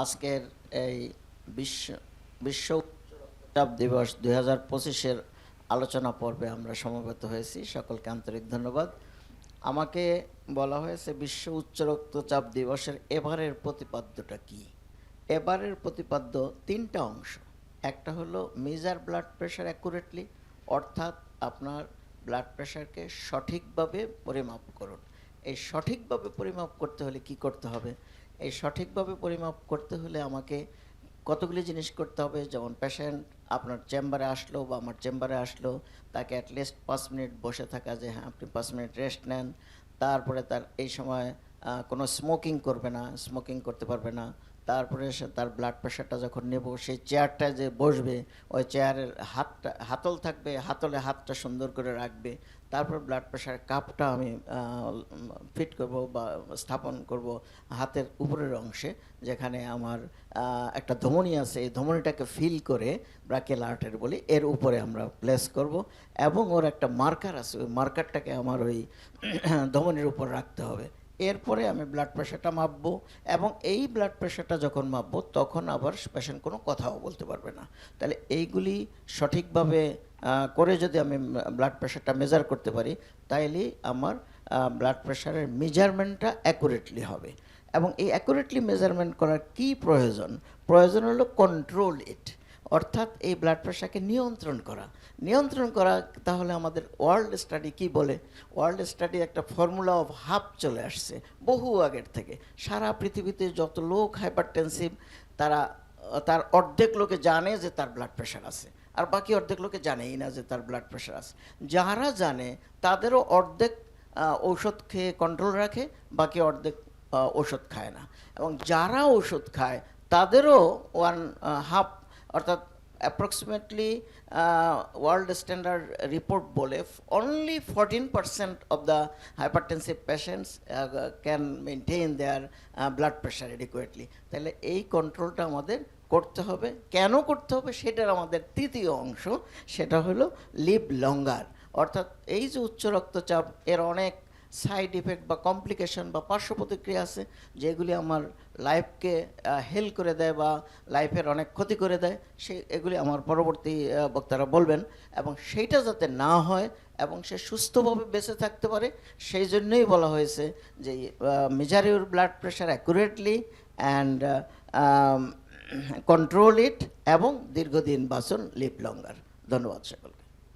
আজকের এই বিশ্ব বিশ্ব চাপ দিবস দুই হাজার পঁচিশের আলোচনা পর্বে আমরা সমবেত হয়েছি। সকলকে আন্তরিক ধন্যবাদ। আমাকে বলা হয়েছে, বিশ্ব উচ্চ রক্তচাপ দিবসের এবারের প্রতিপাদ্যটা কি? এবারের প্রতিপাদ্য তিনটা অংশ। একটা হলো মেজার ব্লাড প্রেশার অ্যাকুরেটলি অর্থাৎ আপনার ব্লাড প্রেশারকে সঠিকভাবে পরিমাপ করুন। এই সঠিকভাবে পরিমাপ করতে হলে কি করতে হবে? এই সঠিকভাবে পরিমাপ করতে হলে আমাকে কতগুলি জিনিস করতে হবে? যেমন পেশেন্ট আপনার চেম্বারে আসলো বা আমার চেম্বারে আসলো, তাকে অ্যাটলিস্ট পাঁচ মিনিট বসে থাকা যে হ্যাঁ আপনি পাঁচ মিনিট রেস্ট নেন। তারপরে তার এই সময় কোনো স্মোকিং করবে না স্মোকিং করতে পারবে না। তারপরে সে তার ব্লাড প্রেশারটা যখন নেব সেই চেয়ারটায় যে বসবে, ওই চেয়ারের হাতটা, হাতল থাকবে, হাতলে হাতটা সুন্দর করে রাখবে, তারপর ব্লাড প্রেশারের কাপটা আমি ফিট করব বা স্থাপন করব হাতের উপরের অংশে, যেখানে আমার একটা ধমনী আছে, এই ধমনীটাকে ফিল করে ব্রাকেল আর্টের বলি, এর উপরে আমরা প্লেস করব এবং ওর একটা মার্কার আছে, ওই মার্কারটাকে আমার ওই ধমনীর উপর রাখতে হবে। এরপরে আমি ব্লাড প্রেশারটা মাপবো এবং এই ব্লাড প্রেশারটা যখন মাপবো, তখন আবার পেশেন্ট কোনো কথাও বলতে পারবে না। তাহলে এইগুলি সঠিকভাবে করে যদি আমি ব্লাড প্রেশারটা মেজার করতে পারি, তাইলে আমার ব্লাড প্রেশারের মেজারমেন্টটা অ্যাকুরেটলি হবে। এবং এই অ্যাকুরেটলি মেজারমেন্ট করার কি প্রয়োজন? প্রয়োজন হলো কন্ট্রোল ইট অর্থাৎ এই ব্লাড প্রেশারকে নিয়ন্ত্রণ করা। নিয়ন্ত্রণ করা তাহলে আমাদের ওয়ার্ল্ড স্টাডি কি বলে? ওয়ার্ল্ড স্টাডি একটা ফর্মুলা অফ হাফ চলে আসছে, বহু আগের থেকে। সারা পৃথিবীতে যত লোক হাইপারটেনসিভ তারা, তার অর্ধেক লোকে জানে যে তার ব্লাড প্রেশার আছে। আর বাকি অর্ধেক লোকে জানেই না যে তার ব্লাড প্রেশার আছে। যারা জানে, তাদেরও অর্ধেক ঔষধ খেয়ে কন্ট্রোল রাখে, বাকি অর্ধেক ওষুধ খায় না। এবং যারা ওষুধ খায়, তাদেরও ওয়ান হাফ অর্থাৎ অ্যাপ্রক্সিমেটলি ওয়ার্ল্ড স্ট্যান্ডার্ড রিপোর্ট বলে only fourteen percent of the hypertensive patients can maintain their blood pressure adequately তাহলে এই কন্ট্রোলটা আমাদের করতে হবে। কেন করতে হবে সেটার আমাদের তৃতীয় অংশ, সেটা হলো লিভ লঙ্গার অর্থাৎ এই যে উচ্চ রক্তচাপ, এর অনেক সাইড ইফেক্ট বা কমপ্লিকেশন বা পার্শ্ব প্রতিক্রিয়া আছে, যেগুলি আমার লাইফকে হেল করে দেয় বা লাইফের অনেক ক্ষতি করে দেয় সে এগুলি আমার পরবর্তী বক্তারা বলবেন এবং সেইটা যাতে না হয় এবং সে সুস্থভাবে বেঁচে থাকতে পারে, সেই জন্যই বলা হয়েছে যে measure blood pressure accurately and control it এবং দীর্ঘদিন বাঁচুন লিভ লঙ্গার ধন্যবাদ সকল